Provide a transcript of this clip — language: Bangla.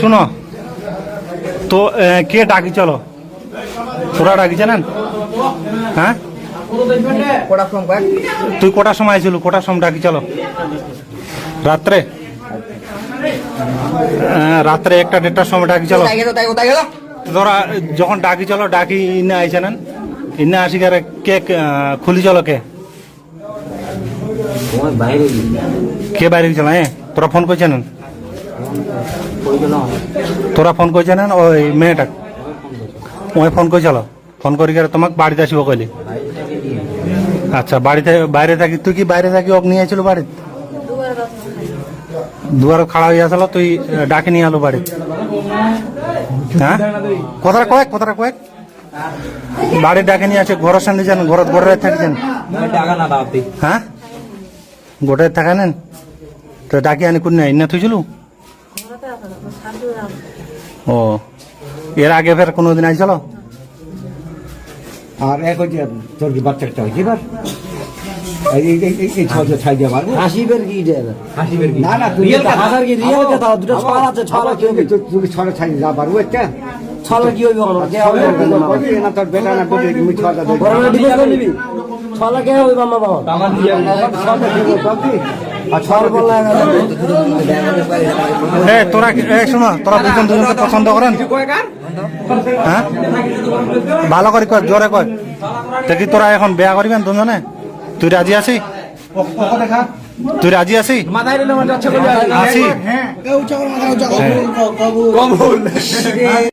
শুনো। তো কে ডাকি চলো। তোরা ডাকি জানেন হ্যাঁ? তুই কটার সময় আইছিল? কটার সময় ডাকি চলো। রাত্রে? রাত্রে একটা দেড়টার সময় ডাকি চলো। তোরা যখন ডাকি চলো ডাকি না ইন্না কারে কে আহ, খুলি চলো কে? বাইরে কে বাইরে চলো হ্যাঁ তোরা ফোন করছে না? তোরা ফোন করছে না ওই মেয়েটা? ওই ফোন করে চলো। ফোন করি গেলে তোমাকে বাড়িতে আসিব কইলি। আচ্ছা বাড়িতে বাইরে থাকি তুই কি বাইরে থাকি ওক নিয়ে আসছিল বাড়িতে? দুয়ার খাড়া হয়ে আসলো তুই ডাকে নিয়ে আলো বাড়ি হ্যাঁ? কথাটা কয়েক কথাটা কয়েক। বাড়ি ডাকে নিয়ে আসে ঘরের সামনে যান ঘর ঘরে থাকছেন হ্যাঁ? গোটায় থাকা নেন? তো ডাকে আনি কোন না থুইছিল ও এর আগে ফের কোনোদিন আইছিল? আর এক হচ্ছে তোর কি বাচ্চা একটা হয়েছে এবার? এই এই- এই- এই- এই ছয় ছাই দিয়ে পারব? হাসিবের কি এটা? হাসিবের কি? না না তুই ছড়া আছে কি তুই ছয় ছাই যা পারব একটা? ছড়া কি হবে? কোনো কে হবে না তোর বেটা না বেটে বড় নিবি কে মামা বাবা? আমার দিয়ে দিব তোরা শোনো তোরা দুজন দুজনকে পছন্দ করেন? হ্যাঁ? ভালো করে কয় জোরে কয় তো কি তোরা এখন বেয়া করিবেন দুজনে? তুই রাজি আছি তুই রাজি আছি আছি হ্যাঁ। হ্যাঁ।